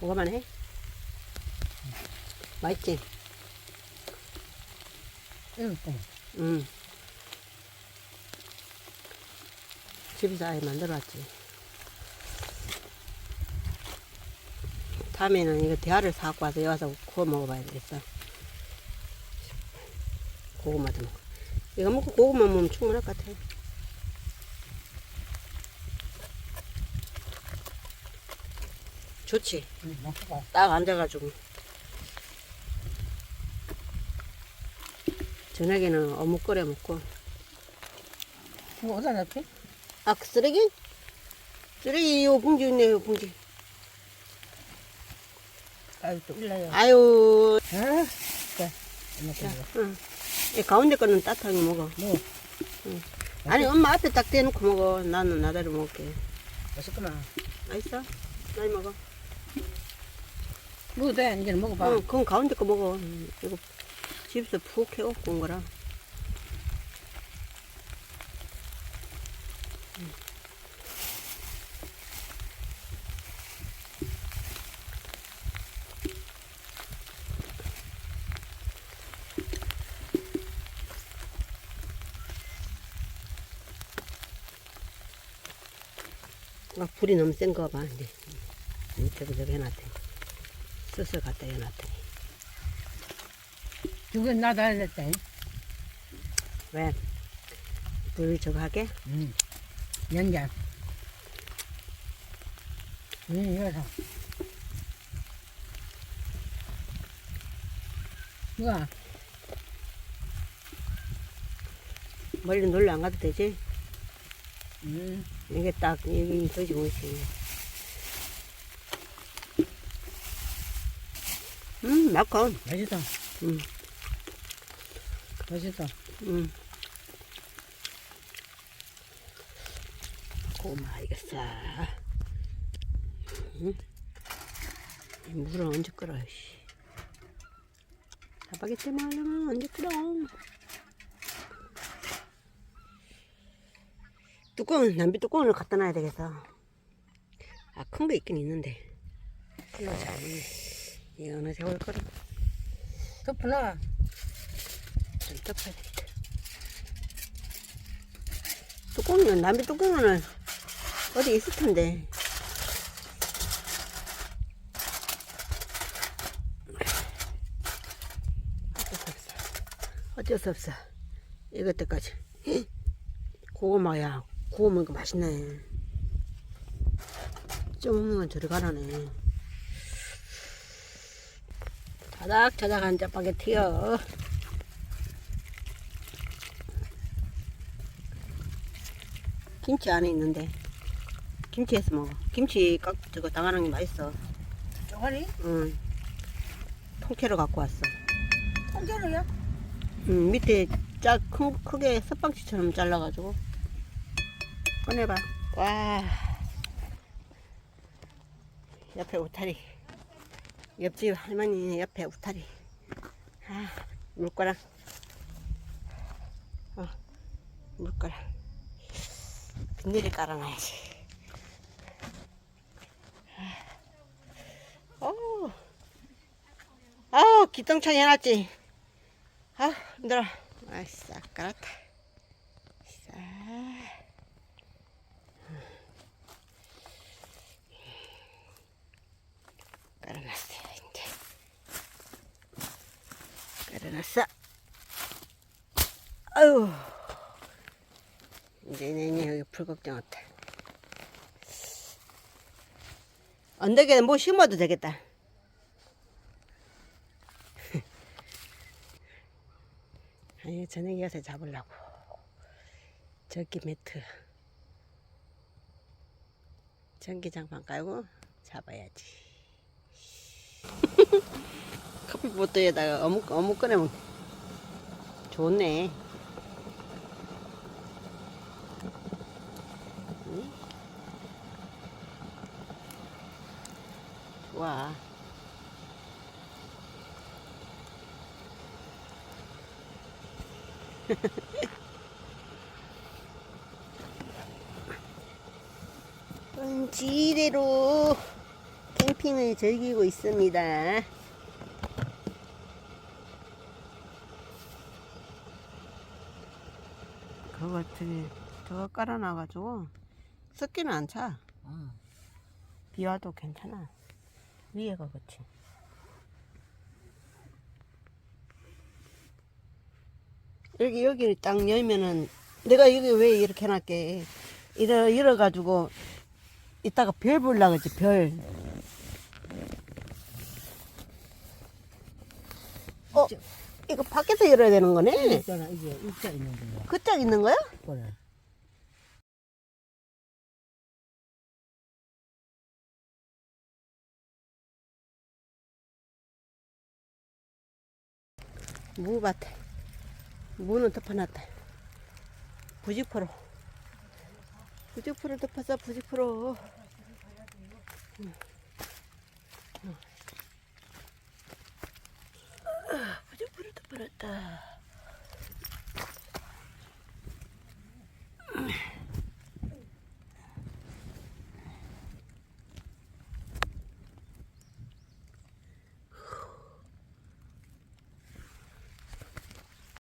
먹어만 해? 맛있지? 이거 응. 집에서 아예 만들어왔지. 다음에는 이거 대하를 사갖고 와서 여기 와서 구워 먹어봐야 되겠어. 고구마도 먹어. 이거 먹고 고구마 먹으면 충분할 것 같아. 좋지? 응. 딱 앉아가지고. 저녁에는 어묵 끓여 먹고. 이거 어디다 넣지? 아, 그 쓰레기? 쓰레기, 요 봉지 있네, 요 봉지. 아유, 또 일러요. 아유, 아, 자, 응. 이 가운데 거는 따뜻하게 먹어. 뭐, 아니, 엄마 앞에 딱 대놓고 먹어. 나는 나대로 먹을게. 맛있구나. 맛있어? 많이 먹어. 먹어도 돼, 이제 먹어봐. 응, 그건 가운데 거 먹어. 응, 이거 집에서 푹 해갖고 온 거라. 아, 불이 너무 센거 봐, 이제. 밑에도 저기 해놨더 니. 스스 갖다 해놨더니. 죽은 나도 알렸다. 왜? 불 저거 하게? 응. 연장. 응, 이거서. 이거, 멀리 놀러 안 가도 되지? 응. 이게 딱, 여기 터지고 있지. 음, 맛있어. 맛있어. 음, 맛있어. 음. 고마, 이거 싸. 음. 이 물을 언제 끓어, 씨. 사바게티 말려면 언제 끓어. 뚜껑은, 남비 뚜껑을 갖다 놔야 되겠어. 아, 큰 거 있긴 있는데. 큰거 잘, 없네. 이거 어느 세월 끓어. 덮어놔. 좀 덮어야 되겠다. 뚜껑은, 남비 뚜껑은 어디 있을 텐데. 어쩔 수 없어. 어쩔 수 없어. 이것 때까지. 고구마야. 구워 먹으니까 맛있네. 좀 먹으면 들어가라네. 자작자작한 짜파게티요. 김치 안에 있는데. 김치에서 먹어. 김치 깍 저거 당하는 게 맛있어. 쪼가리? 응. 통째로 갖고 왔어. 통째로요? 응 밑에 짜 큰, 크게 섭방치처럼 잘라가지고. 꺼내봐. 와. 옆에 우타리 옆집 할머니 옆에 우타리 아 물거랑 어 물거랑 비닐을 깔아놔야지. 어, 아우 기똥차게 해놨지. 아 힘들어. 아이 싹 깔았다. 싹. 깔아놨어요 이제. 깔아놨어. 아유. 이제 내년 여기 불 걱정 없다. 언덕에 뭐 심어도 되겠다. 아니 저녁에 가서 잡으려고. 저기 매트. 전기장판 깔고 잡아야지. 커피 보트에다가 어묵 어묵 꺼내면 좋네. 좋아. 지대로 캠핑을 즐기고 있습니다. 그거 저기 저거 깔아놔가지고 습기는 안 차. 어. 비 와도 괜찮아. 위에가 그치. 여기 여기 딱 열면은 내가 여기 왜 이렇게 해놨게 이러 이러 가지고 이따가 별 볼라 그지 별. 어 이거 밖에서 열어야 되는 거네. 있잖아 이게 일자 있는 거야. 그짝 있는 거야? 그래. 무밭에 무는 덮어놨다. 부직포로 부직포로 덮어서 부직포로. 응.